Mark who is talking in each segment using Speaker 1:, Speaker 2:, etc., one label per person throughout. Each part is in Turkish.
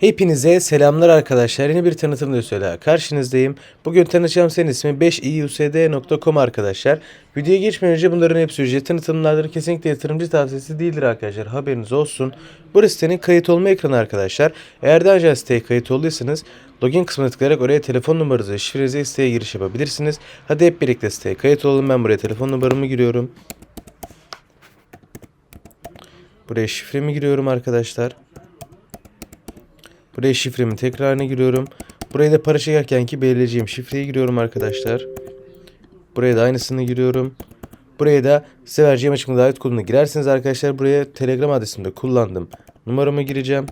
Speaker 1: Hepinize selamlar arkadaşlar. Yeni bir tanıtım videosuyla karşınızdayım. Bugün tanıtacağım senin ismi 5iusd.com arkadaşlar. Videoya geçmeden önce bunların hepsi ücret tanıtımlardır. Kesinlikle yatırımcı tavsiyesi değildir arkadaşlar. Haberiniz olsun. Bu sitenin kayıt olma ekranı arkadaşlar. Eğer daha önce siteye kayıt olduysanız login kısmına tıklayarak oraya telefon numaranızı şifrenizi siteye giriş yapabilirsiniz. Hadi hep birlikte siteye kayıt olalım. Ben buraya telefon numaramı giriyorum. Buraya şifremi giriyorum arkadaşlar. Buraya şifremi tekrarına giriyorum. Buraya da para çekerkenki belirleyeceğim şifreyi giriyorum arkadaşlar. Buraya da aynısını giriyorum. Buraya da size vereceğim açıklama davet kodunu girerseniz arkadaşlar buraya Telegram adresimde kullandım. Numaramı gireceğim.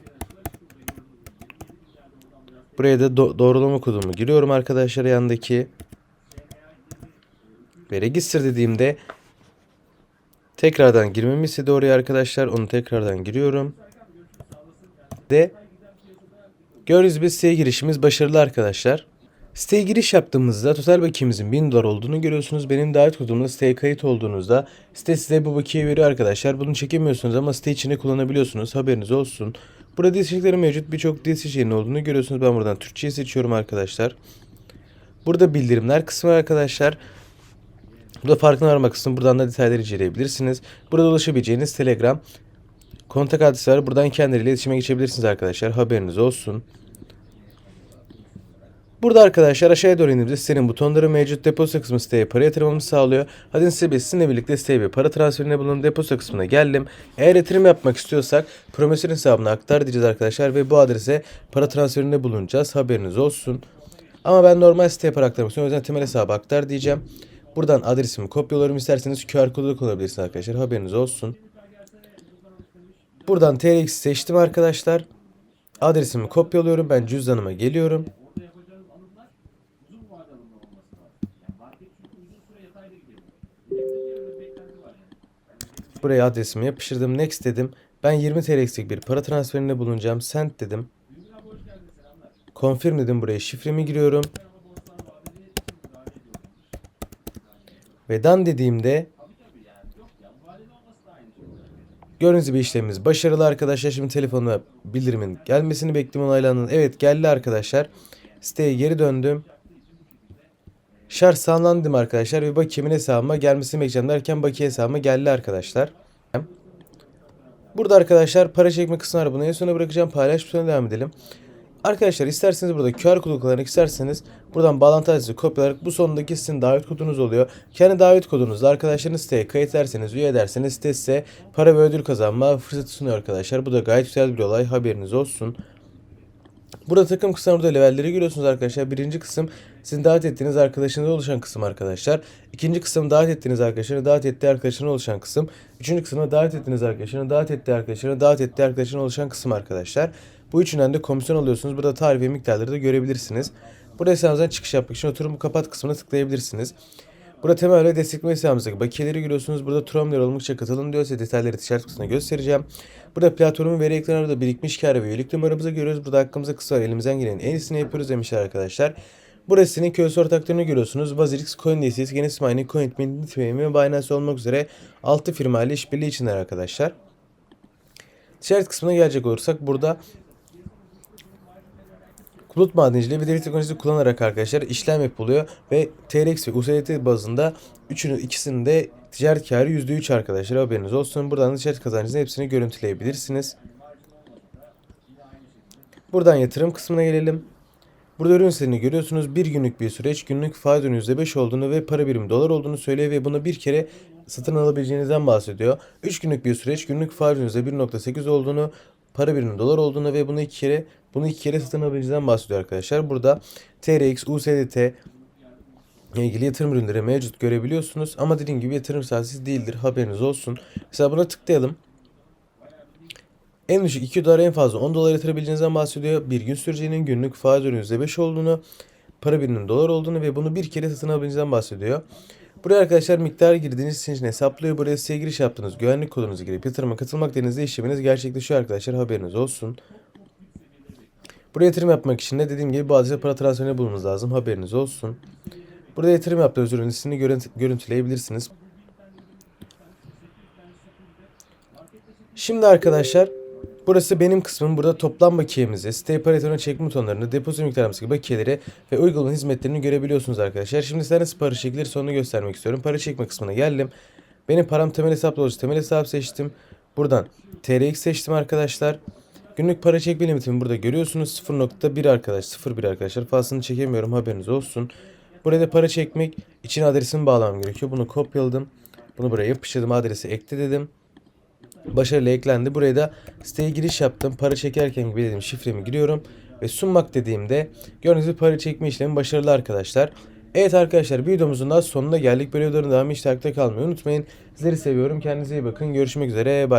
Speaker 1: Buraya da do- doğrulama kodumu giriyorum arkadaşlar yandaki. Ve register dediğimde tekrardan girmemi istedi oraya arkadaşlar. Onu tekrardan giriyorum. De Gördüğünüz gibi siteye girişimiz başarılı arkadaşlar. Siteye giriş yaptığımızda total bakiyemizin 1000 dolar olduğunu görüyorsunuz. Benim davet kodumla siteye kayıt olduğunuzda site size bu bakiye veriyor arkadaşlar. Bunu çekemiyorsunuz ama site içinde kullanabiliyorsunuz. Haberiniz olsun. Burada dil seçenekleri mevcut. Birçok dil seçeneğinin olduğunu görüyorsunuz. Ben buradan Türkçeyi seçiyorum arkadaşlar. Burada bildirimler kısmı arkadaşlar. Burada farkına varmak kısmı. Buradan da detayları inceleyebilirsiniz. Burada ulaşabileceğiniz Telegram, kontak adresi var. Buradan kendileriyle iletişime geçebilirsiniz arkadaşlar. Haberiniz olsun. Burada arkadaşlar aşağıya doğru indiğimizde sitenin butonları mevcut. Depozito kısmı siteye para yatırmamızı sağlıyor. Hadi size sizinle birlikte siteye bir para transferinde bulunun. Depozito kısmına geldim. Eğer yatırım yapmak istiyorsak promosyon hesabına aktar diyeceğiz arkadaşlar. Ve bu adrese para transferinde bulunacağız. Haberiniz olsun. Ama ben normal siteye para aktarmak istiyorum. O yüzden temel hesaba aktar diyeceğim. Buradan adresimi kopyalıyorum. İsterseniz QR kodu da kullanabilirsiniz arkadaşlar. Haberiniz olsun. Buradan TRX seçtim arkadaşlar. Adresimi kopyalıyorum. Ben cüzdanıma geliyorum. Buraya adresimi yapıştırdım. Next dedim. Ben 20 TL'lik bir para transferinde bulunacağım. Send dedim. Confirm dedim buraya. Şifremi giriyorum. Ve done dediğimde Gördüğünüz gibi işlemimiz başarılı arkadaşlar. Şimdi telefonuma bildirimin gelmesini bekliyorum onaylandığında. Evet geldi arkadaşlar. Siteye geri döndüm. Şarj sağlandım arkadaşlar ve bakiyemin hesabıma gelmesini bekleyeceğim derken bakiye hesabıma geldi arkadaşlar. Burada arkadaşlar para çekme kısmı var. Bunu en sona bırakacağım. Paylaş butonuna devam edelim. Arkadaşlar isterseniz burada QR kodu kullanarak isterseniz buradan bağlantı adresi kopyalayarak bu sonundaki sizin davet kodunuz oluyor. Kendi davet kodunuzla arkadaşlarınız siteye kayıt ederseniz, üye ederseniz site size para ve ödül kazanma fırsatı sunuyor arkadaşlar. Bu da gayet güzel bir olay. Haberiniz olsun. Burada takım kısmı burada levelleri görüyorsunuz arkadaşlar. Birinci kısım sizin davet ettiğiniz arkadaşınıza oluşan kısım arkadaşlar. İkinci kısım davet ettiğiniz arkadaşlarına davet ettiği arkadaşlarına oluşan kısım. Üçüncü kısımda davet ettiğiniz arkadaşlarına davet ettiği arkadaşlarına davet ettiği arkadaşlarına oluşan kısım arkadaşlar. Bu üçünden de komisyon alıyorsunuz. Burada tarih ve miktarları da görebilirsiniz. Burada hesabınızdan çıkış yapmak için oturumu kapat kısmına tıklayabilirsiniz. Burada temel ve destekleme hesabımızdaki bakiyeleri görüyorsunuz. Burada Tromler olmuşça katılın diyorsa detayları ticaret kısmına göstereceğim. Burada platformun veri ekranında birikmiş kar ve üyelik numaramızı görüyoruz. Burada hakkımıza kısa. Elimizden gelenin en iyisini yapıyoruz demişler arkadaşlar. Burası senin köylüsü ortaklarını görüyorsunuz. Bazirix, CoinDesis, Genesis Mining, CoinMint, Bitmain ve Binance olmak üzere 6 firma ile işbirliği içindeler arkadaşlar. Ticaret kısmına gelecek olursak burada Bulut madenciliği ve devlet teknolojisi kullanarak arkadaşlar işlem yapılıyor ve TRX ve USDT bazında üçünü ikisinin de ticaret karı %3 arkadaşlar haberiniz olsun. Buradan da ticaret kazancınızın hepsini görüntüleyebilirsiniz. Buradan yatırım kısmına gelelim. Burada ürün sitelerini görüyorsunuz. Bir günlük bir süreç günlük faiz %5 olduğunu ve para birimi dolar olduğunu söylüyor ve bunu bir kere satın alabileceğinizden bahsediyor. 3 günlük bir süreç günlük faiz %1.8 olduğunu para birimi dolar olduğunu ve bunu iki kere bunu iki kere satın alabileceğinizden bahsediyor arkadaşlar. Burada TRX, USDT ilgili yatırım ürünleri mevcut görebiliyorsunuz. Ama dediğim gibi yatırım tavsiyesi değildir. Haberiniz olsun. Mesela buna tıklayalım. En düşük 2 dolar en fazla 10 dolar yatırabileceğinizden bahsediyor. Bir gün süreceğinin günlük faiz oranı %5 olduğunu, para biriminin dolar olduğunu ve bunu bir kere satın alabileceğinizden bahsediyor. Buraya arkadaşlar miktar girdiğiniz için hesaplıyor. Buraya size giriş yaptığınız güvenlik kodunuzu girip yatırıma katılmak dediğinizde işleminiz gerçekleşiyor arkadaşlar. Haberiniz olsun. Buraya yatırım yapmak için de dediğim gibi adrese para transferine bulunmanız lazım. Haberiniz olsun. Burada yatırım yaptığınız ürün listesini görüntü- görüntüleyebilirsiniz. Şimdi arkadaşlar Burası benim kısmım. Burada toplam bakiyemizi, site paratörüne çekme butonlarını, depozito miktarımız gibi bakiyeleri ve uygulama hizmetlerini görebiliyorsunuz arkadaşlar. Şimdi size nasıl para çekilir sonunu göstermek istiyorum. Para çekme kısmına geldim. Benim param temel hesapla olacak. Temel hesap seçtim. Buradan TRX seçtim arkadaşlar. Günlük para çekme limitimi burada görüyorsunuz. 0.1 arkadaş. 0.1 arkadaşlar. Fazlasını çekemiyorum haberiniz olsun. Burada para çekmek için adresimi bağlamam gerekiyor. Bunu kopyaladım. Bunu buraya yapıştırdım. Adresi ekle dedim. Başarılı eklendi. Buraya da siteye giriş yaptım. Para çekerken gibi dedim şifremi giriyorum. Ve sunmak dediğimde gördüğünüz gibi para çekme işlemi başarılı arkadaşlar. Evet arkadaşlar videomuzun daha sonuna geldik. Böyle videoların devamı hiç takipte kalmayı unutmayın. Sizleri seviyorum. Kendinize iyi bakın. Görüşmek üzere. Bye.